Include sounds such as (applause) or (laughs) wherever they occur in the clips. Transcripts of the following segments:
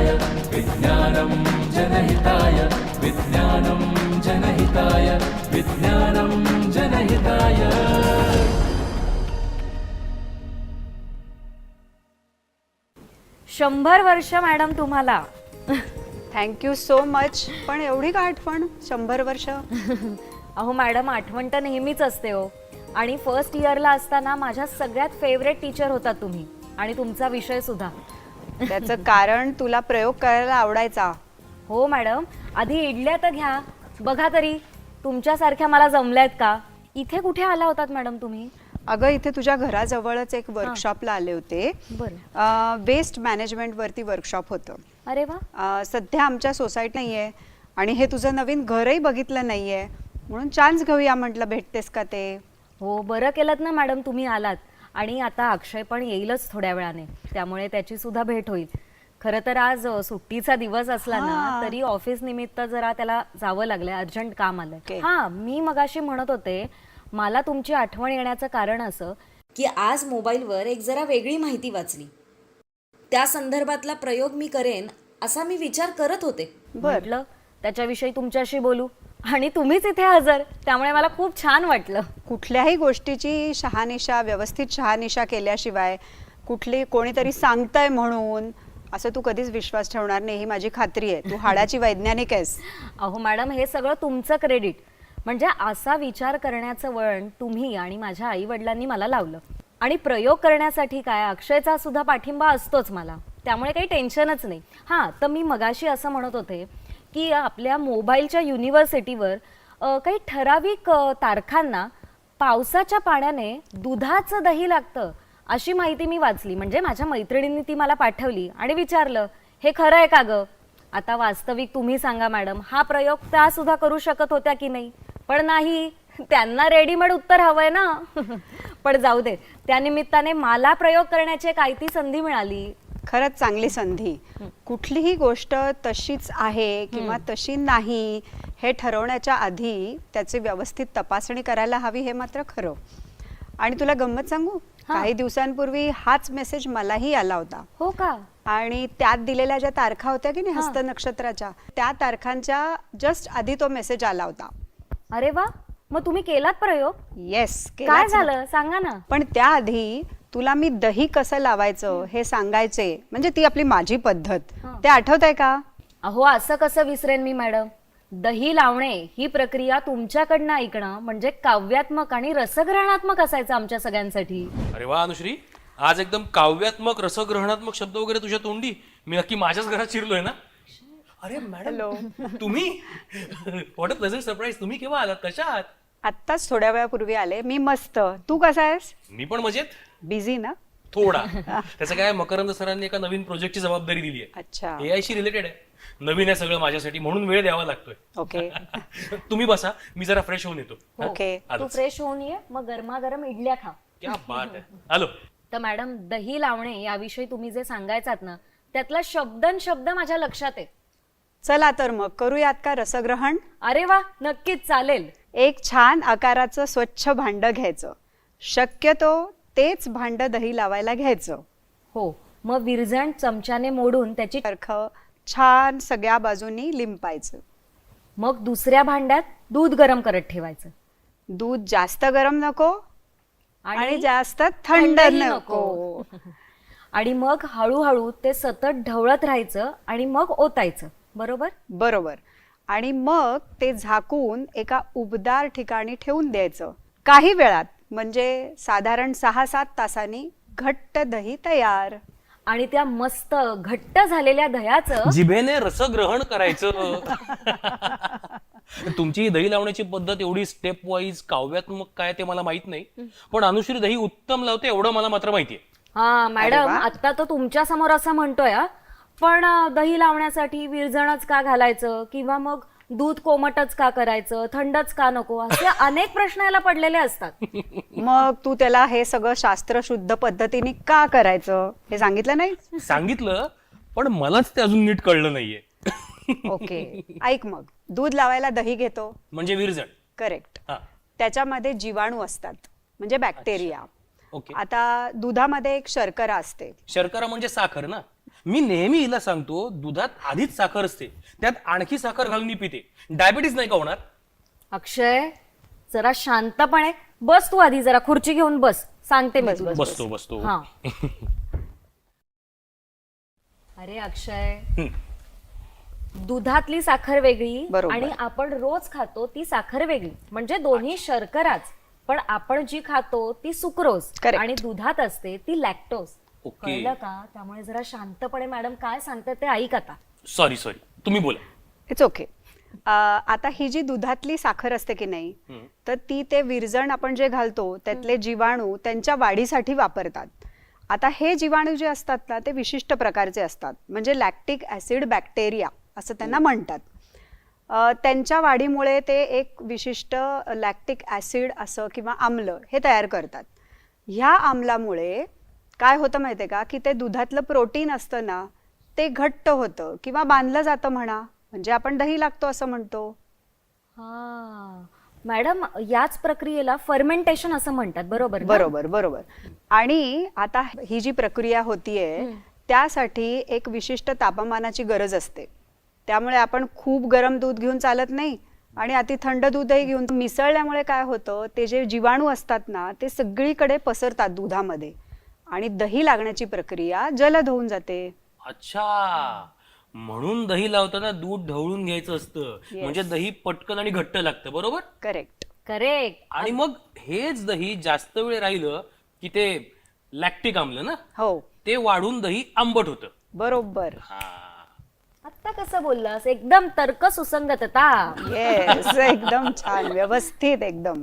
जनहिताय विज्ञानम जनहिताय विज्ञानम जनहिताय विज्ञानम जनहिताय. शंभर वर्ष मॅडम तुम्हाला. थँक्यू सो मच पण एवढी का आठवण? शंभर वर्ष? अहो मॅडम आठवण तर नेहमीच असते हो. आणि फर्स्ट इयरला असताना माझ्या सगळ्यात फेवरेट टीचर होता तुम्ही आणि तुमचा विषय सुद्धा. त्याचं कारण तुला प्रयोग करायला आवडायचा. हो मॅडम. आधी इडल्या तर घ्या. बघा तरी तुमच्यासारख्या मला जमल्यात का? इथे कुठे आला होतात मॅडम तुम्ही? अगं इथे तुझ्या घराजवळच एक वर्कशॉपला आले होते. बरं. वेस्ट मॅनेजमेंट वरती वर्कशॉप होतं. अरे वा. अं, सध्या आमच्या सोसायटी नाही आहे आणि हे तुझं नवीन घरही बघितलं नाही आहे म्हणून चान्स घेऊया म्हटलं भेटतेस का ते? हो बरं केलं ना मॅडम तुम्ही आलात. आणि आता अक्षय पण येईलच थोड्या वेळाने. त्यामुळे त्याची सुद्धा भेट होईल. खरं तर आज सुट्टीचा दिवस असला ना. तरी ऑफिस निमित्त जरा त्याला जावं लागलंय अर्जंट काम आलंय. हा मी मगाशी म्हणत होते मला तुमची आठवण येण्याचं कारण असं की आज मोबाईलवर एक जरा वेगळी माहिती वाचली. त्या संदर्भातला प्रयोग मी करेन असा मी विचार करत होते. म्हटलं त्याच्याविषयी तुमच्याशी बोलू. आणि तुम्हीच इथे हजर. त्यामुळे मला खूप छान वाटलं. कुठल्याही गोष्टीची शहानिशा व्यवस्थित शहानिशा केल्याशिवाय कुठली कोणीतरी सांगतंय म्हणून असं तू कधीच विश्वास ठेवणार नाही ही माझी खात्री आहे. तू हाडाची वैज्ञानिक आहेस. अहो मॅडम हे सगळं तुमचं क्रेडिट. म्हणजे असा विचार करण्याचं वळण तुम्ही आणि माझ्या आई वडिलांनी मला लावलं. आणि प्रयोग करण्यासाठी काय अक्षयचा सुद्धा पाठिंबा असतोच मला. त्यामुळे काही टेन्शनच नाही. हां तर मी मगाशी असं म्हणत होते की आपल्या मोबाईलच्या युनिव्हर्सिटीवर काही ठराविक तारखांना पावसाच्या पाण्याने दुधाचं दही लागतं अशी माहिती मी वाचली. म्हणजे माझ्या मैत्रिणींनी ती मला पाठवली आणि विचारलं हे खरं आहे का ग? आता वास्तविक तुम्ही सांगा मॅडम हा प्रयोग त्या सुद्धा करू शकत होत्या की नाही? पण नाही त्यांना रेडीमेड उत्तर हवंय ना. (laughs) पण जाऊ दे त्यानिमित्ताने मला प्रयोग करण्याची एक आयती संधी मिळाली. खरंच चांगली संधी. कुठलीही गोष्ट तशीच आहे किंवा तशी नाही हे ठरवण्याच्या आधी त्याची व्यवस्थित तपासणी करायला हवी हे मात्र खरं. आणि तुला गंमत सांगू? काही दिवसांपूर्वी हाच मेसेज मलाही आला होता. हो का? आणि त्यात दिलेल्या ज्या तारखा होत्या की नाही हस्त नक्षत्राच्या त्या तारखांच्या जस्ट आधी तो मेसेज आला होता. अरे वा! मग तुम्ही केलात प्रयोग? येस काय झालं? सांगा ना. पण त्याआधी तुला मी दही कसं लावायचं हे. सांगायचे म्हणजे ती आपली माझी पद्धत. ते आठवत आहे का? अहो असं कसं विसरेन मी मॅडम? दही लावणे ही प्रक्रिया तुमच्याकडनं ऐकणं म्हणजे काव्यात्मक आणि रसग्रहणात्मक असायचं आमच्या सगळ्यांसाठी. अरे वा अनुश्री. आज एकदम काव्यात्मक रसग्रहणात्मक शब्द वगैरे तुझ्या तोंडी. मी नक्की माझ्याच घरात शिरलोय ना? अरे मॅडम तुम्ही? व्हॉट अ प्लेझंट सरप्राईज तुम्ही केव्हा आलात? कशा आहात? आत्ताच थोड्या वेळापूर्वी आले. मी मस्त. तू कसा आहेस? मी पण मजेत. बिझी ना? थोडा. (laughs) त्याचं काय मकरंद सरांनी एका नवीन प्रोजेक्टची जबाबदारी दिली आहे. अच्छा. ए आय शी रिलेटेड आहे. नवीन आहे सगळं माझ्यासाठी म्हणून वेळ द्यावा लागतोय. ओके (laughs) तुम्ही बसा मी जरा फ्रेश होऊन येतो. हा? ओके तू आलोच. फ्रेश होऊन ये मग गरमागरम इडल्या खा. क्या बात आहे. आलो तर मॅडम दही लावणे याविषयी तुम्ही जे सांगायचात ना त्यातला शब्दन शब्द माझ्या लक्षात आहे. चला तर मग करूयात का रसग्रहण? अरे वा नक्कीच चालेल. एक छान आकाराचं स्वच्छ भांड घ्यायचं. शक्यतो तेच भांड दही लावायला घ्यायचं. हो मग विरजण चमच्याने मोडून त्याची सारखं छान सगळ्या बाजूनी लिंपायचं. मग दुसऱ्या भांड्यात दूध गरम करत ठेवायचं. दूध जास्त गरम नको आणि जास्त थंड थंडही नको. आणि मग हळूहळू ते सतत ढवळत राहायचं आणि मग ओतायचं. बरोबर? बरोबर. आणि मग ते झाकून एका उबदार ठिकाणी ठेवून द्यायचं. काही वेळात म्हणजे साधारण सहा सात तासांनी घट्ट दही तयार. आणि त्या मस्त घट्ट झालेल्या दह्याचं जिभेने रसग्रहण करायचं. (laughs) तुमची दही लावण्याची पद्धत एवढी स्टेप वाईज काव्यात्मक काय ते मला माहीत नाही. पण अनुश्री दही उत्तम लावते एवढं मला मात्र माहितीये. हा मॅडम. आता तो तुमच्यासमोर असं म्हणतोय हा. पण दही लावण्यासाठी विरजणच का घालायचं? किंवा मग दूध कोमटच का करायचं? थंडच का नको? असे अनेक प्रश्न याला पडलेले असतात. (laughs) मग तू त्याला हे सगळं शास्त्रशुद्ध पद्धतीने का करायचं? हे सांगितलं नाही? सांगितलं पण मलाच ते अजून नीट कळलं नाहीये. (laughs) ओके. ऐक मग. दूध लावायला दही घेतो? म्हणजे विरजण. करेक्ट हा. त्याच्यामध्ये जीवाणू असतात. म्हणजे बॅक्टेरिया ओके. आता दुधामध्ये एक शर्करा असते. शर्करा म्हणजे साखर ना? मी नेहमी हिला सांगतो दुधात आधीच साखर असते. त्यात आणखी साखर घालून मी पिते. डायबिटीस नाही का होणार? अक्षय जरा शांतपणे बस तू आधी जरा खुर्ची घेऊन बस. सांगते मी तुला. बसतो बसतो हा. (laughs) अरे अक्षय. दुधातली साखर वेगळी बरोबर. आणि आपण रोज खातो ती साखर वेगळी. म्हणजे दोन्ही शर्कराच. पण आपण जी खातो ती सुक्रोज. Correct. आणि दुधात असते ती लॅक्टोज ओके. कळलं का? त्यामुळे जरा शांतपणे मॅडम काय सांगतात ते ऐक आता. सॉरी सॉरी तुम्ही बोला. इट्स ओके आता ही जी दुधातली साखर असते की नाही तर ती ते विरजण आपण जे घालतो त्यातले जीवाणू त्यांच्या वाढीसाठी वापरतात. आता हे जीवाणू जे असतात ना ते विशिष्ट प्रकारचे असतात. म्हणजे लॅक्टिक ऍसिड बॅक्टेरिया असं त्यांना म्हणतात. अ, त्यांच्या वाढीमुळे ते एक विशिष्ट लॅक्टिक ऍसिड असं किंवा आम्ल हे तयार करतात. ह्या आम्लामुळे काय होतं माहितीये का? की ते दुधातलं प्रोटीन असतं ना ते घट्ट होतं किंवा बांधलं जातं म्हणा. म्हणजे आपण दही लागतो असं म्हणतो. हा. मॅडम याच प्रक्रियेला फर्मेंटेशन असं म्हणतात. बरोबर ना? बरोबर बरोबर. आणि आता ही जी प्रक्रिया होतीये त्यासाठी एक विशिष्ट तापमानाची गरज असते. त्यामुळे आपण खूप गरम दूध घेऊन चालत नाही आणि अति थंड दूधही घेऊन. मिसळल्यामुळे काय होतं ते जे जीवाणू असतात ना ते सगळीकडे पसरतात दुधामध्ये. आणि दही लागण्याची प्रक्रिया जलद होऊन जाते. अच्छा. म्हणून दही लावताना दूध ढवळून घ्यायचं असतं. म्हणजे दही पटकन आणि घट्ट लागतं बरोबर? करेक्ट करेक्ट आणि मग हेच दही जास्त वेळ राहिलं की ते लॅक्टिक आम्ल ना? हो. ते वाढून दही आंबट होतं. बरोबर. हा. आता कसं बोललास? एकदम तर्क सुसंगतता येस एकदम छान. व्यवस्थित एकदम.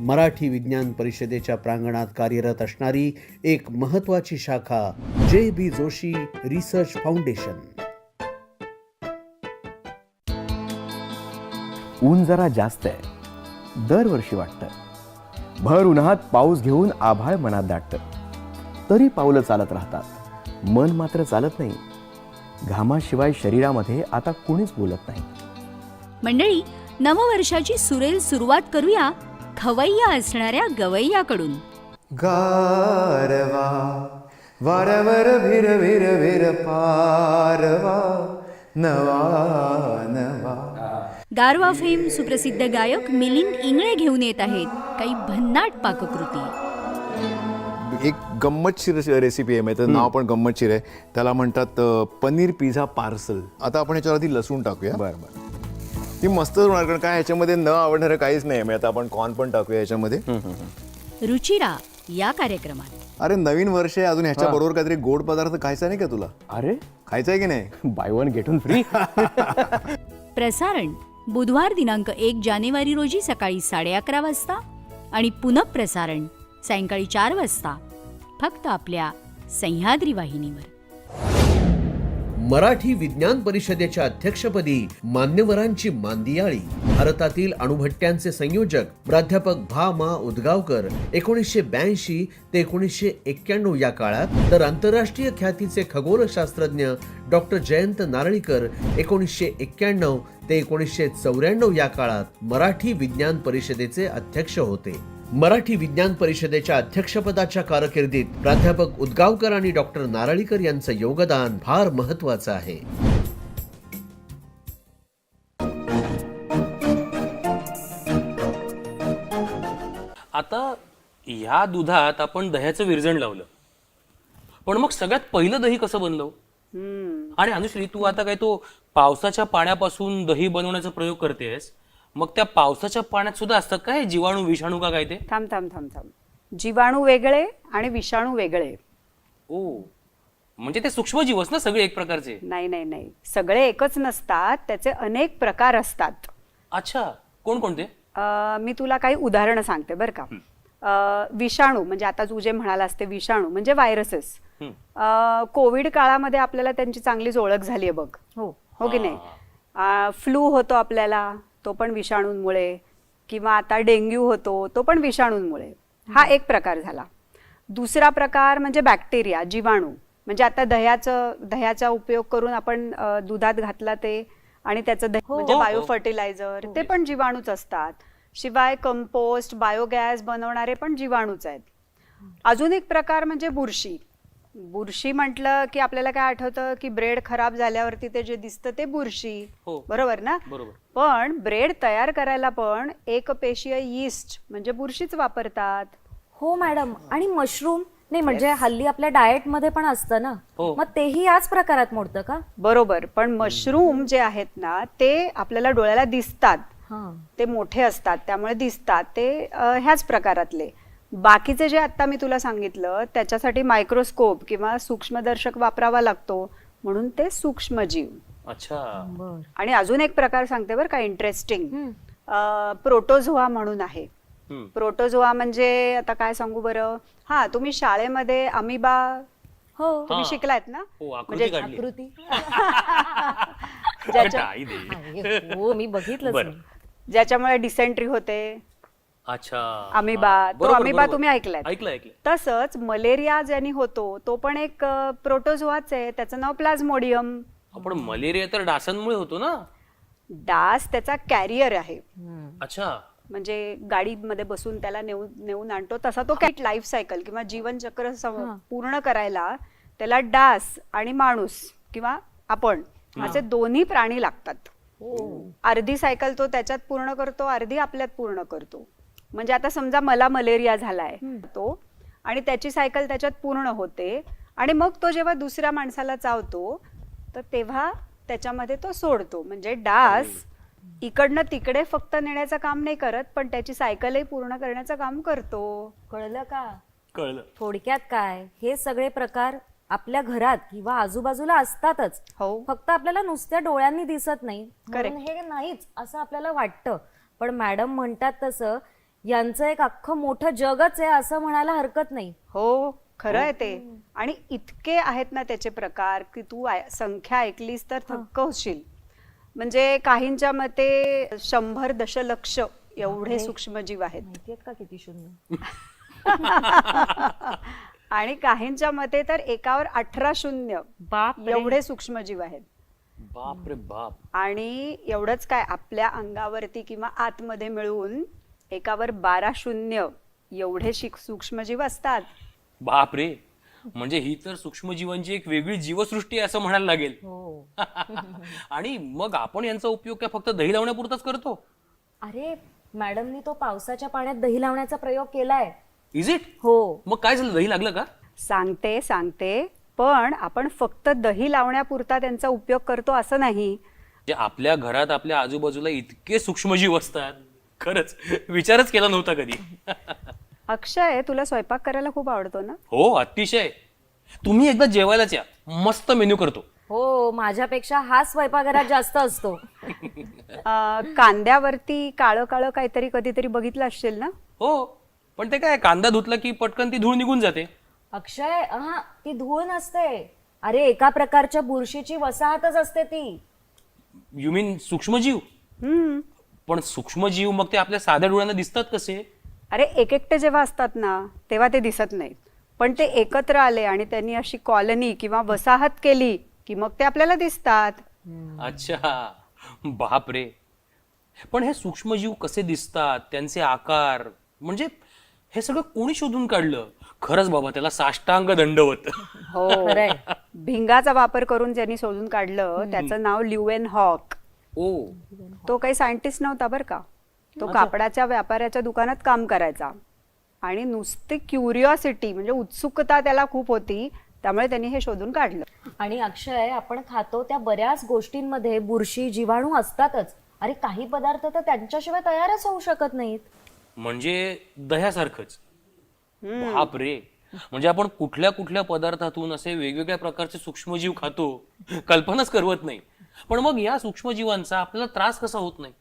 Marathi विज्ञान परिषदेच्या प्रांगणात कार्यरत असणारी एक महत्वाची शाखा जे बी जोशी रिसर्च फाउंडेशन. ऊन जरा जास्त आहे. दरवर्षी वाटतं. भर उन्हात पाऊस घेऊन आभाळ मनात दाटतं. तरी पावलं चालत राहतात. मन मात्र चालत नाही. घामाशिवाय शरीरामध्ये आता कुणीच बोलत नाही. मंडळी नववर्षाची सुरेल सुरुवात करूया खवय्या असणाऱ्या गवय्याकडून गारवा वारवर भिर भिर भिर पारवा नवा नवा. गारवा फेम सुप्रसिद्ध गायक मिलिंद इंगळे घेऊन येत आहेत. काही भन्नाट पाककृती. एक गंमतशीर रेसिपी आहे माहिती नाव पण गंमतशीर आहे. त्याला म्हणतात पनीर पिझ्झा पार्सल. आता आपण याच्यावर आधी लसूण टाकूया. बरं बरं. ती मस्त होणार कारण काय ह्याच्यामध्ये न आवडणारं काहीच नाही. म्हणजे आता आपण कॉर्न पण टाकूया याच्यामध्ये. रुचिरा या कार्यक्रमात. अरे नवीन वर्ष आहे अजून ह्याच्या बरोबर काहीतरी गोड पदार्थ खायचा नाही का तुला? अरे? खायचा आहे की नाही? Buy one get one free प्रसारण बुधवार दिनांक एक जानेवारी रोजी सकाळी साडे अकरा वाजता आणि पुनःप्रसारण सायंकाळी चार वाजता. फक्त आपल्या सह्याद्री वाहिनीवर. मराठी विज्ञान परिषदेच्या अध्यक्षपदी मान्यवरांची मांदियाळी. भारतातील अणुभट्ट्यांचे संयोजक प्राध्यापक भा. मा. उदगावकर एकोणीसशे ब्याऐंशी ते एकोणीसशे एक्क्याण्णव या काळात तर आंतरराष्ट्रीय ख्यातीचे खगोलशास्त्रज्ञ डॉक्टर जयंत नारळीकर एकोणीसशे एक्क्याण्णव ते एकोणीसशे चौऱ्याण्णव या काळात मराठी विज्ञान परिषदेचे अध्यक्ष होते. मराठी विज्ञान परिषदेच्या अध्यक्षपदाच्या कारकिर्दीत प्राध्यापक उदगावकर आणि डॉक्टर नारळीकर यांचं योगदान फार महत्वाचं आहे. आता ह्या दुधात आपण दह्याचं विरजण लावलं. पण मग सगळ्यात पहिलं दही कसं बनलं आणि अनुश्री तू आता काय तो पावसाच्या पाण्यापासून दही बनवण्याचा प्रयोग करतेस मग त्या पावसाच्या पाण्यात सुद्धा असतात का हे जीवाणू विषाणू का काय ते? थांब थांब थांब थांब. जीवाणू वेगळे आणि विषाणू वेगळे. ओ म्हणजे ते सूक्ष्मजीवच ना सगळे एक प्रकारचे? नाही नाही नाही. सगळे एकच नसतात त्याचे अनेक प्रकार असतात. अच्छा कोणकोणते अं, मी तुला काही उदाहरणं सांगते बरं का. अं, विषाणू म्हणजे आता तू जे म्हणालास ते विषाणू म्हणजे व्हायरसेस. कोविड काळामध्ये आपल्याला त्यांची चांगलीच ओळख झाली आहे बघ. हो. हो की नाही? फ्लू होतो आपल्याला. तो पण विषाणूंमुळे किंवा आता डेंग्यू होतो तो पण विषाणूंमुळे. हा एक प्रकार झाला. दुसरा प्रकार म्हणजे बॅक्टेरिया जीवाणू. म्हणजे आता दह्याचं दह्याचा उपयोग करून आपण दुधात घातला ते आणि त्याचं दही म्हणजे हो. बायो फर्टिलायझर ते पण जीवाणूच असतात. शिवाय कंपोस्ट बायोगॅस बनवणारे पण जीवाणूच आहेत. अजून एक प्रकार म्हणजे बुरशी. बुरशी म्हटलं की आपल्याला काय आठवतं की ब्रेड खराब झाल्यावरती ते जे दिसतं ते बुरशी. हो. बरोबर ना? बरोबर. पण ब्रेड तयार करायला पण एक पेशीय यीस्ट म्हणजे बुरशीच वापरतात. हो मॅडम. आणि मशरूम? नाही म्हणजे हल्ली आपल्या डाएटमध्ये पण असतं ना? हो. मग तेही याच प्रकारात मोडतं का? बरोबर. पण मशरूम जे आहेत ना ते आपल्याला डोळ्याला दिसतात. हा. ते मोठे असतात त्यामुळे दिसतात. ते अ, ह्याच प्रकारातले. बाकीचे जे आता मी तुला सांगितलं त्याच्यासाठी मायक्रोस्कोप किंवा सूक्ष्मदर्शक वापरावा लागतो म्हणून ते सूक्ष्मजीव. अच्छा. बर. आणि अजून एक प्रकार सांगते बरं का इंटरेस्टिंग प्रोटोझोआ म्हणून आहे. हम्म. प्रोटोझोआ म्हणजे आता काय सांगू बरं? हा तुम्ही शाळेमध्ये अमिबा हो. तुम्ही हा. शिकलायत ना? हो आकृती म्हणजे काढली. आकृती. (laughs) ज्याच्या आई दे. आहे, हो मी बघितलंच बरं. नाही. ज्याच्यामुळे डिसेंट्री होते अच्छा. अमिबा हा. तो बरोबर, अमिबा बरोबर. तुम्ही ऐकलाय. ऐकलं ऐकलं तसंच मलेरिया ज्यानी होतो तो पण एक प्रोटोझोआच आहे. त्याचं नाव प्लाझ्मोडियम. आपण मलेरिया तर डासांमुळे होतो ना? डास त्याचा कॅरियर आहे. अच्छा. म्हणजे गाडीमध्ये बसून त्याला नेऊन नेऊन आणतो. तसा तो कॅट लाईफ सायकल किंवा जीवनचक्र सम- पूर्ण करायला त्याला डास आणि माणूस किंवा आपण असे दोन्ही प्राणी लागतात. अर्धी सायकल तो त्याच्यात पूर्ण करतो अर्धी आपल्यात पूर्ण करतो. म्हणजे आता समजा मला मलेरिया झालाय तो आणि त्याची सायकल त्याच्यात पूर्ण होते आणि मग तो जेव्हा दुसऱ्या माणसाला चावतो तर तेव्हा त्याच्यामध्ये तो सोडतो. म्हणजे डास इकडनं तिकडे फक्त नेण्याचं काम नाही करत पण त्याची सायकलही पूर्ण करण्याचं काम करतो. कळलं का? कळलं. थोडक्यात काय? हे सगळे प्रकार आपल्या घरात किंवा आजूबाजूला असतातच. हो. फक्त आपल्याला नुसत्या डोळ्यांनी दिसत नाही. Correct. हे नाहीच असं आपल्याला वाटतं. पण मॅडम म्हणतात तसं यांचं एक अख्खं मोठं जगच आहे असं म्हणायला हरकत नाही. हो खरं आहे ते. आणि इतके आहेत ना त्याचे प्रकार की तू आय- संख्या ऐकलीस तर थक्क होशील. म्हणजे काहींच्या मते शंभर दशलक्ष एवढे सूक्ष्मजीव आहेत. माहितीयेत का किती शून्य? (laughs) आणि काहींच्या मते तर एकावर अठरा शून्य बाप एवढे सूक्ष्मजीव आहेत. बाप रे बाप. आणि एवढंच काय आपल्या अंगावरती किंवा आतमध्ये मिळून एकावर बारा शून्य एवढे शिक- सूक्ष्मजीव असतात. बाप रे म्हणजे ही तर सूक्ष्मजीवांची एक वेगळी जीवसृष्टी आहे असं म्हणायला लागेल. हो. (laughs) आणि मग आपण यांचा उपयोग काय फक्त दही लावण्यापुरताच करतो? अरे मॅडमनी तो पावसाच्या पाण्यात दही लावण्याचा प्रयोग केलाय. इज इट हो. मग काय झालं? दही लागलं का? सांगते सांगते. पण आपण फक्त दही लावण्यापुरता त्यांचा उपयोग करतो असं नाही. जे आपल्या घरात आपल्या आजूबाजूला इतके सूक्ष्मजीव असतात. खरंच. विचारच केला नव्हता कधी. अक्षय तुला स्वयंपाक करायला खूप आवडतो ना? हो अतिशय. तुम्ही एकदा जेवायलाच या. मस्त मेन्यू करतो. हो माझ्यापेक्षा हा स्वयंपाकघरात जास्त असतो. अं, कांद्यावरती काळं काळं काहीतरी कधीतरी बघितलं असशील ना? हो पण ते काय कांदा धुतला की पटकन ती धूळ निघून जाते. अक्षय हा ती धूळ नसते. अरे एका प्रकारच्या बुरशीची वसाहतच असते ती. यू मीन सूक्ष्मजीव? हम्म. पण सूक्ष्मजीव मग ते आपल्या साध्या डोळ्यांना दिसतात कसे? अरे एक एकटे जेव्हा असतात ना तेव्हा ते दिसत नाहीत. पण ते एकत्र आले आणि त्यांनी अशी कॉलनी किंवा वसाहत केली की मग ते आपल्याला दिसतात. अच्छा. बाप रे पण हे सूक्ष्मजीव कसे दिसतात? त्यांचे आकार म्हणजे हे सगळं कोणी शोधून काढलं? खरंच बाबा त्याला साष्टांग दंडवत हो. भिंगाचा वापर करून ज्यांनी शोधून काढलं त्याचं नाव ल्युएन हॉक. ओ. तो काही सायंटिस्ट नव्हता बरं का. तो कापडाच्या व्यापाऱ्याच्या दुकानात काम करायचा. आणि नुसती क्युरिओसिटी म्हणजे उत्सुकता त्याला खूप होती. त्यामुळे त्यांनी हे शोधून काढलं. आणि अक्षय आपण खातो त्या बऱ्याच गोष्टींमध्ये बुरशी जीवाणू असतातच. अरे काही पदार्थ तर त्यांच्याशिवाय तयारच होऊ शकत नाहीत. म्हणजे दह्यासारखंच. बाप रे म्हणजे आपण कुठल्या कुठल्या पदार्थातून असे वेगवेगळ्या प्रकारचे सूक्ष्मजीव खातो कल्पनाच करवत नाही. पण मग या सूक्ष्मजीवांचा आपल्याला त्रास कसा होत नाही?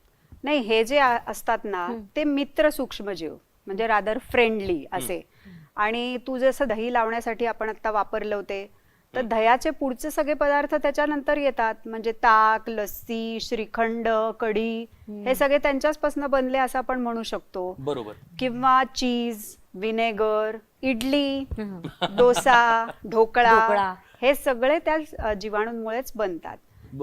नाही हे जे असतात ना ते मित्र सूक्ष्मजीव म्हणजे रादर फ्रेंडली असे. आणि तू जसं दही लावण्यासाठी आपण आता वापरलं होते तर दह्याचे पुढचे सगळे पदार्थ त्याच्यानंतर येतात. म्हणजे ताक लस्सी श्रीखंड कढी हे सगळे त्यांच्याचपासून बनले असं आपण म्हणू शकतो. बरोबर. किंवा चीज विनेगर इडली डोसा ढोकळा. हे सगळे त्या जीवाणूंमुळेच बनतात.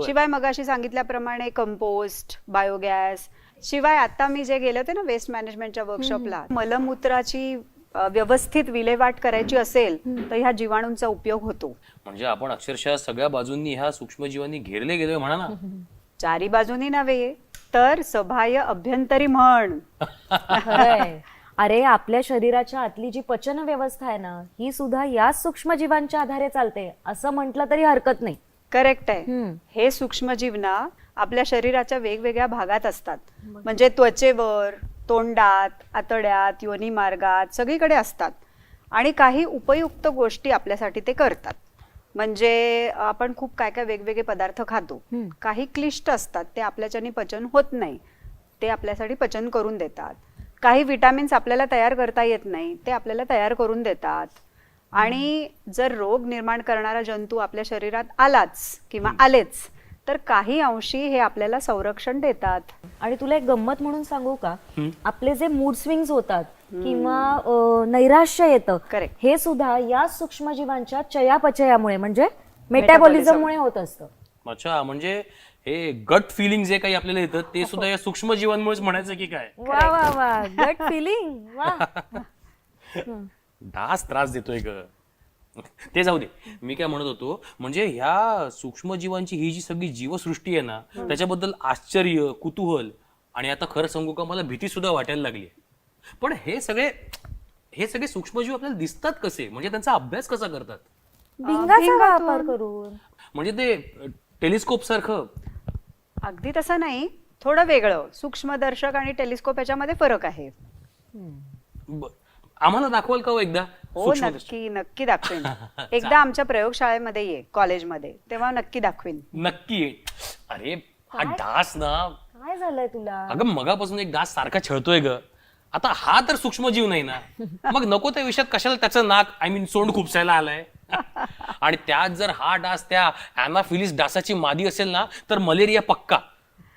शिवाय मगाशी सांगितल्याप्रमाणे कंपोस्ट बायोगॅस शिवाय आता मी जे गेले होते ना वेस्ट मॅनेजमेंटच्या वर्कशॉपला मलमूत्राची व्यवस्थित विल्हेवाट करायची असेल तर ह्या जीवाणूंचा उपयोग होतो. म्हणजे आपण अक्षरशः सगळ्या बाजूंनी ह्या सूक्ष्मजीवांनी घेरले गेलोय म्हणा ना. (laughs) चारी बाजूनी नव्हे तर सभाय अभ्यंतरी म्हण. खरंय अरे आपल्या शरीराच्या आतली जी पचन व्यवस्था आहे ना ही सुद्धा याच सूक्ष्मजीवांच्या आधारे चालते असं म्हटलं तरी हरकत नाही. करेक्ट आहे. हे सूक्ष्मजीव ना आपल्या शरीराच्या वेगवेगळ्या भागात असतात. म्हणजे त्वचेवर तोंडात आतड्यात योनी मार्गात सगळीकडे असतात. आणि काही उपयुक्त गोष्टी आपल्यासाठी ते करतात. म्हणजे आपण खूप काय काय वेगवेगळे पदार्थ खातो. काही क्लिष्ट असतात. ते आपल्याच्यानी पचन होत नाही. ते आपल्यासाठी पचन करून देतात. काही विटामिन्स आपल्याला तयार करता येत नाही. ते आपल्याला तयार करून देतात. आणि जर रोग निर्माण करणारा जंतू आपल्या शरीरात आलाच किंवा आलेच तर काही अंशी हे आपल्याला संरक्षण देतात. आणि तुला एक गंमत म्हणून सांगू का? आपले जे मूड स्विंग्स होतात किंवा नैराश्य येतं Correct. हे सुद्धा या सूक्ष्मजीवांच्या चयापचयामुळे म्हणजे मेटाबॉलिझममुळे होत असतं. अच्छा म्हणजे हे गट फिलिंग जे काही आपल्याला येतं ते सुद्धा या सूक्ष्मजीवांमुळेच म्हणायचं की काय? वा वा वा. गट फिलिंग वा. (laughs) डास त्रास देतोय ग. ते जाऊ दे. मी काय म्हणत होतो म्हणजे ह्या सूक्ष्मजीवांची ही जी सगळी जीवसृष्टी आहे ना त्याच्याबद्दल आश्चर्य कुतूहल आणि आता खरं सांगू का मला भीती सुद्धा वाटायला लागली पण हे सगळे हे सगळे सूक्ष्मजीव आपल्याला दिसतात कसे? म्हणजे त्यांचा अभ्यास कसा करतात? भिंगाचा वापर करून. म्हणजे ते टेलिस्कोप सारखं. अगदी तसं नाही थोडं वेगळं. सूक्ष्मदर्शक आणि टेलिस्कोप याच्यामध्ये फरक आहे. ब- आम्हाला दाखवाल का हो एकदा? हो? नक्की नक्की दाखवेन. (laughs) एकदा आमच्या प्रयोगशाळेमध्ये ये कॉलेजमध्ये. तेव्हा नक्की दाखवेन. नक्की अरे हा डास ना. काय झालंय तुला? अगं मगापासून एक डास सारखा छळतोय ग. आता हा तर सूक्ष्मजीव नाही ना. (laughs) मग नको त्या विषयात कशाला त्याचं नाक आय मीन सोंड खुपसायला आलाय. (laughs) आणि त्यात जर हा डास त्या अॅनाफिलिस डासाची मादी असेल ना तर मलेरिया पक्का.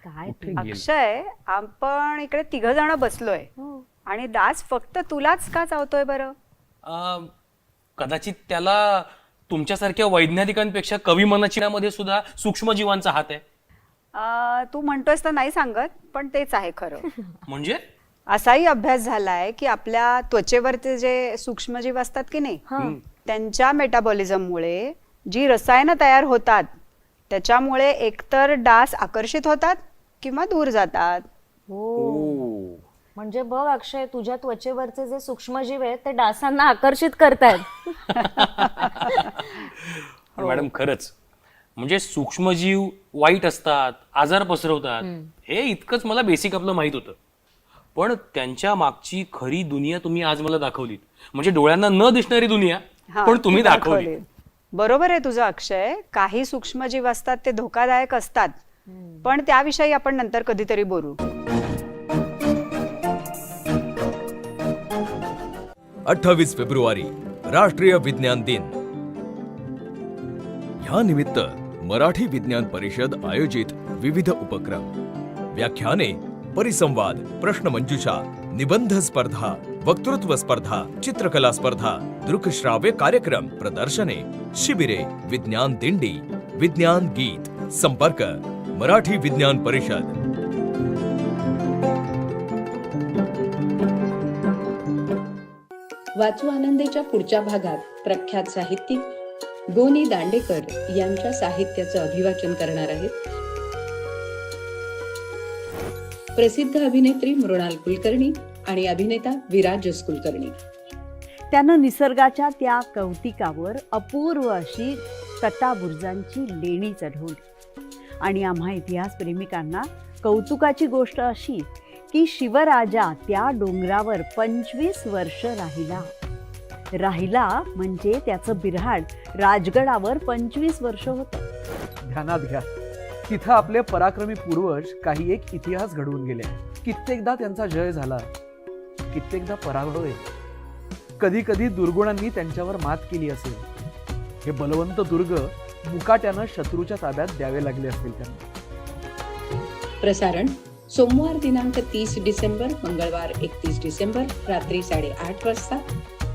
काय अक्षय आपण इकडे तिघ जण बसलोय. आणि दास फक्त तुलाच का चावतोय बरं? अं, कदाचित त्याला तुमच्यासारख्या वैज्ञानिकांपेक्षा कवी मनाचिनामध्ये सुद्धा सूक्ष्मजीवांचा हात आहे. अं, तू म्हणतोयस तर नाही सांगत पण तेच आहे खरं. (laughs) म्हणजे? असाही अभ्यास झालाय की आपल्या त्वचेवरचे जे सूक्ष्मजीव असतात की नाही त्यांच्या मेटाबॉलिझममुळे जी रसायनं तयार होतात त्याच्यामुळे एकतर डास आकर्षित होतात किंवा दूर जातात. हो म्हणजे बघ अक्षय तुझ्या त्वचेवरचे जे सूक्ष्मजीव आहेत ते डासांना आकर्षित करतायत. पण मॅडम खरंच. म्हणजे सूक्ष्मजीव वाईट असतात आजार पसरवतात हे इतकंच मला बेसिक आपलं माहीत होतं. पण त्यांच्या मागची खरी दुनिया तुम्ही आज मला दाखवलीत. म्हणजे डोळ्यांना न दिसणारी दुनिया हा, पण तुम्ही ती दाखवली. बरोबर आहे तुझं अक्षय. काही सूक्ष्मजीव असतात ते धोकादायक असतात. पण त्याविषयी आपण नंतर कधीतरी बोलू. अठ्ठावीस फेब्रुवारी, राष्ट्रीय विज्ञान दिन. ह्या निमित्त मराठी विज्ञान परिषद आयोजित विविध उपक्रम, व्याख्याने, परिसंवाद प्रश्नमंजुषा निबंध स्पर्धा, वक्तृत्व स्पर्धा, चित्रकला स्पर्धा, दृकश्राव्य कार्यक्रम, प्रदर्शने, शिबिरे, विज्ञान दिंडी, विज्ञान गीत, संपर्क, मराठी विज्ञान परिषद. वाचू आनंदेच्या पुढच्या भागात प्रख्यात साहित्यिक गोनी दांडेकर यांच्या साहित्याचं अभिवाचन करणार आहेत. प्रसिद्ध अभिनेत्री मृणाल कुलकर्णी आणि अभिनेता विराज कुलकर्णी. त्यानं निसर्गाच्या त्या कौतिकावर अपूर्व अशी तटाबुर्जांची लेणी चढवली आणि आम्हा इतिहास प्रेमिकांना कौतुकाची गोष्ट अशी की शिवराजा त्या डोंगरावर पंचवीस वर्ष राहिला. राहिला म्हणजे त्याचं बिऱ्हाड राजगडावर पंचवीस वर्ष होतं. ध्यानात घ्या. तिथं आपले पराक्रमी पूर्वज काही एक इतिहास घडवून गेले. कित्येकदा त्यांचा जय झाला. कित्येकदा पराभव आहे कधी कधी दुर्गुणांनी त्यांच्यावर मात केली असेल. हे बलवंत दुर्ग मुकाट्यानं शत्रूच्या ताब्यात द्यावे लागले असतील त्यांना. प्रसारण सोमवार दिनांक तीस डिसेंबर मंगळवार एकतीस डिसेंबर रात्री साडेआठ वाजता.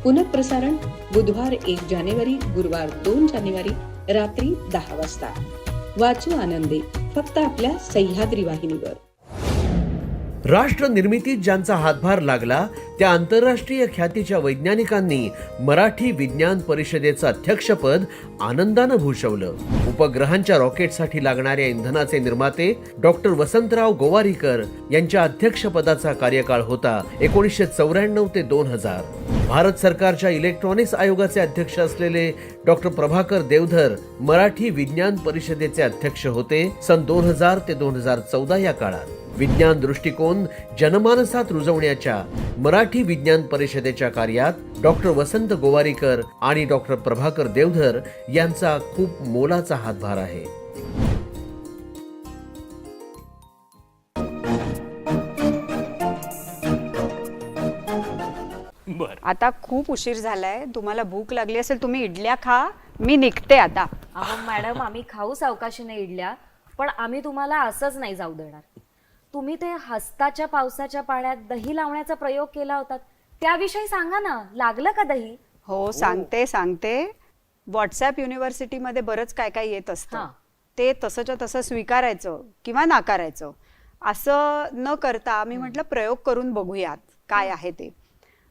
पुनःप्रसारण बुधवार एक जानेवारी गुरुवार दोन जानेवारी रात्री दहा वाजता. वाचू आनंदी फक्त आपल्या सह्याद्री वाहिनीवर. राष्ट्र निर्मितीत ज्यांचा हातभार लागला त्या आंतरराष्ट्रीय ख्यातीच्या वैज्ञानिकांनी मराठी विज्ञान परिषदेचं अध्यक्षपद आनंदानं भूषवलं. उपग्रहांच्या रॉकेटसाठी लागणाऱ्या इंधनाचे निर्माते डॉक्टर वसंतराव गोवारीकर यांच्या अध्यक्षपदाचा कार्यकाळ होता एकोणीसशे चौऱ्याण्णव ते दोन हजार. भारत सरकारच्या इलेक्ट्रॉनिक्स आयोगाचे अध्यक्ष असलेले डॉक्टर प्रभाकर देवधर मराठी विज्ञान परिषदेचे अध्यक्ष होते सन दोन हजार ते दोन हजार चौदा या काळात. विज्ञान दृष्टिकोन जनमानसात रुजवण्याच्या मराठी विज्ञान परिषदेच्या कार्यात डॉक्टर वसंत गोवारीकर आणि डॉक्टर प्रभाकर देवधर यांचा खूप मोलाचा हातभार आहे. बर. आता खूप उशीर झालाय. तुम्हाला भूक लागली असेल तुम्ही इडल्या खा. मी निघते आता. अहो मॅडम आम्ही खाऊ सावकाशीने इडल्या पण आम्ही तुम्हाला असंच नाही जाऊ देणार. तुम्ही ते हस्ताच्या पावसाच्या पाण्यात दही लावण्याचा प्रयोग केला होता त्याविषयी सांगा ना लागलं का दही? हो सांगते सांगते. व्हॉट्सॲप युनिव्हर्सिटीमध्ये बरंच काय काय येत असतं. हां. ते तसंच्या तसं स्वीकारायचं किंवा नाकारायचं. असं न करता मी म्हटलं प्रयोग करून बघूयात काय आहे ते.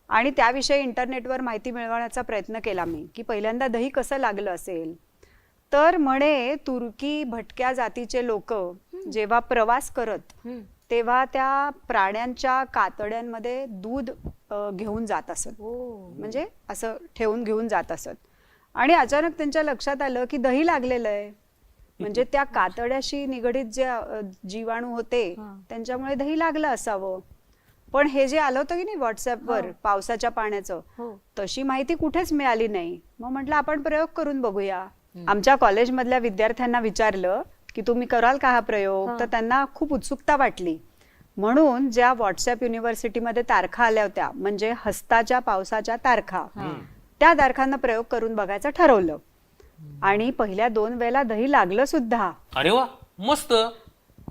आणि त्याविषयी इंटरनेटवर माहिती मिळवण्याचा प्रयत्न केला मी की पहिल्यांदा दही कसं लागलं असेल. तर म्हणे तुर्की भटक्या जातीचे लोक जेव्हा प्रवास करत हम्म. तेव्हा त्या प्राण्यांच्या कातड्यांमध्ये दूध घेऊन जात असत. हो. म्हणजे असं ठेवून घेऊन जात असत. आणि अचानक त्यांच्या लक्षात आलं की दही लागलेलं आहे. म्हणजे त्या कातड्याशी निगडीत जे जीवाणू होते. त्यांच्यामुळे दही लागलं असावं. पण हे जे आलं होतं की नाही व्हॉट्सअपवर पावसाच्या पाण्याचं हो. तशी माहिती कुठेच मिळाली नाही. मग म्हटलं आपण प्रयोग करून बघूया. आमच्या कॉलेजमधल्या विद्यार्थ्यांना विचारलं की तुम्ही कराल का हा प्रयोग? तर त्यांना खूप उत्सुकता वाटली. म्हणून ज्या व्हॉट्सअप युनिव्हर्सिटीमध्ये तारखा आल्या होत्या म्हणजे हस्ताच्या पावसाच्या तारखा त्या तारखांना प्रयोग करून बघायचं ठरवलं. आणि पहिल्या दोन वेळेला दही लागलं सुद्धा. अरे वा मस्त.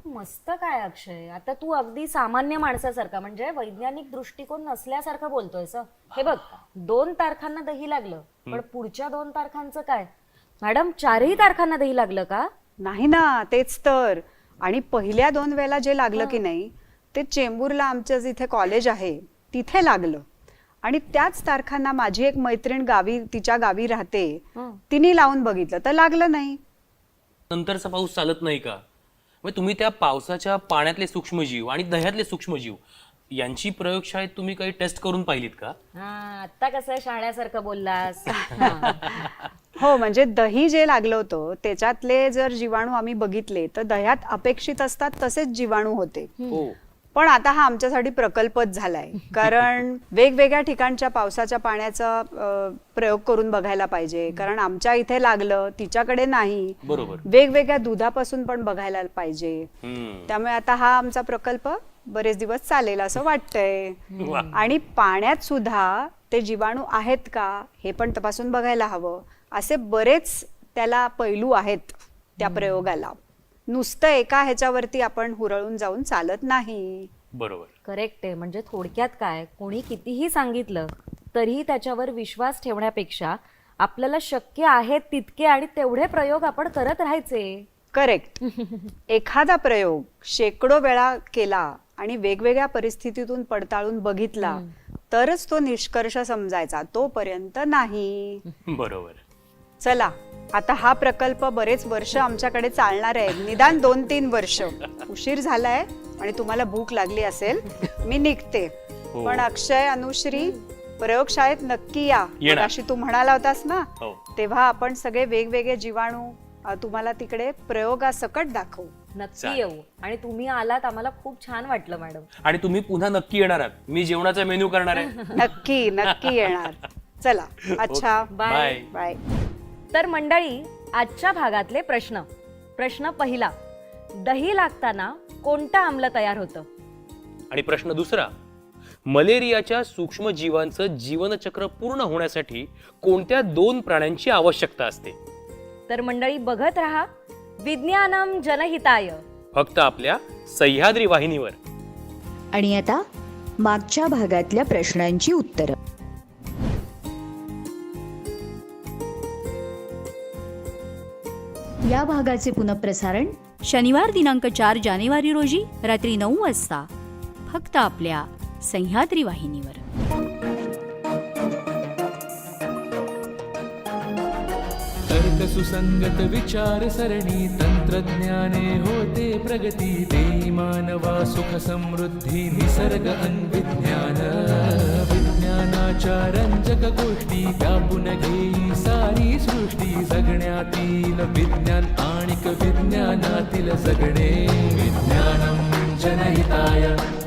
मस्त काय अक्षय? आता तू अगदी सामान्य माणसासारखा म्हणजे वैज्ञानिक दृष्टिकोन नसल्यासारखं बोलतोयस हं. हे बघ दोन तारखांना दही लागलं पण पुढच्या दोन तारखांचं काय? मॅडम चारही तारखांना दही लागलं का? नाही ना तेच तर. आणि पहिल्या दोन वेळेला जे लागलं की नाही ते चेंबूरला आमचं जिथे कॉलेज आहे तिथे लागलं. आणि त्याच तारखांना माझी एक मैत्रीण गावी तिच्या गावी राहते. तिने लावून बघितलं. तर लागलं नाही. नंतरचा पाऊस चालत नाही का? मग तुम्ही त्या पावसाच्या पाण्यातले सूक्ष्मजीव आणि दह्यातले सूक्ष्मजीव यांची प्रयोगशाळेत तुम्ही काही टेस्ट करून पाहिलीत का? हा आता कसं शाळ्यासारखं बोललास. (laughs) हा. म्हणजे दही जे लागलं होतं त्याच्यातले जर जीवाणू आम्ही बघितले तर दह्यात अपेक्षित असतात तसेच जीवाणू होते. हो. पण आता हा आमच्यासाठी प्रकल्पच झालाय. कारण वेगवेगळ्या ठिकाणच्या पावसाच्या पाण्याचा प्रयोग करून बघायला पाहिजे. कारण आमच्या इथे लागलं तिच्याकडे नाही. बरोबर. वेगवेगळ्या दुधापासून पण बघायला पाहिजे. त्यामुळे आता हा आमचा प्रकल्प बरेच दिवस चालेल असं वाटतंय. आणि पाण्यात सुद्धा ते जीवाणू आहेत का हे पण तपासून बघायला हवं. असे बरेच त्याला पैलू आहेत त्या प्रयोगाला. नुसतं एका ह्याच्यावरती आपण हुरळून जाऊन चालत नाही. बरोबर. करेक्ट आहे. म्हणजे थोडक्यात काय? कोणी कितीही सांगितलं तरीही त्याच्यावर विश्वास ठेवण्यापेक्षा आपल्याला शक्य आहेत तितके आणि तेवढे प्रयोग आपण करत राहायचे. करेक्ट (laughs) एखादा प्रयोग शेकडो वेळा केला आणि वेगवेगळ्या परिस्थितीतून पडताळून बघितला तरच तो निष्कर्ष समजायचा. तोपर्यंत नाही. (laughs) बरोबर. चला आता हा प्रकल्प बरेच वर्ष आमच्याकडे चालणार आहे. निदान दोन तीन वर्ष. उशीर झालाय आणि तुम्हाला भूक लागली असेल मी निघते. हो. पण अक्षय अनुश्री प्रयोगशाळेत नक्की या. येणार. अशी तू म्हणाला होतास ना? हो. तेव्हा आपण सगळे वेगवेगळे जीवाणू अ, तुम्हाला तिकडे प्रयोगासकट दाखवू. नक्की चालेल. येऊ. आणि तुम्ही आलात आम्हाला खूप छान वाटलं मॅडम. आणि तुम्ही पुन्हा नक्की येणार आहात. मी जेवणाचा मेन्यू करणार आहे. (laughs) नक्की नक्की येणार. चला. (laughs) अच्छा. बाय. बाय. तर मंडळी आजच्या भागातले प्रश्न. प्रश्न पहिला दही लागताना कोणतं आम्ल तयार होतं? आणि प्रश्न दुसरा मलेरियाच्या सूक्ष्म जीवांचं जीवनचक्र पूर्ण होण्यासाठी कोणत्या दोन प्राण्यांची आवश्यकता असते? तर मंडळी बघत राहा विज्ञानम जनहिताय. फक्त आपल्या सह्याद्री वाहिनीवर. आणि आता मागच्या भागातल्या प्रश्नांची उत्तरं. या भागाचे पुनःप्रसारण शनिवार दिनांक चार जानेवारी रोजी रात्री नऊ वाजता फक्त आपल्या सह्याद्री वाहिनीवर. तर्क सुसंगत विचार सरणी तंत्रज्ञाने होते प्रगती देई मानवा सुख समृद्धी निसर्ग अन्विज्ञान. ज्ञानाच्या रंजक गोष्टी व्यापून घेई सारी सृष्टी. जगण्यातील विज्ञान आणि विज्ञानातील जगणे. विज्ञानम जनहिताय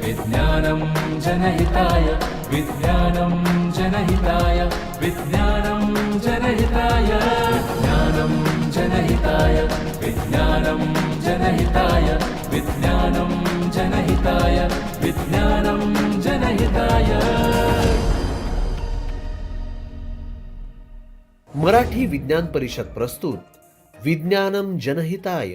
विज्ञानम जनहिताय विज्ञानम जनहिताय विज्ञानम जनहिताय. ज्ञानम जनहिताय विज्ञानम जनहिताय विज्ञानम जनहिताय विज्ञानम जनहिताय. मराठी विज्ञान परिषद प्रस्तुत विज्ञानम जनहिताय.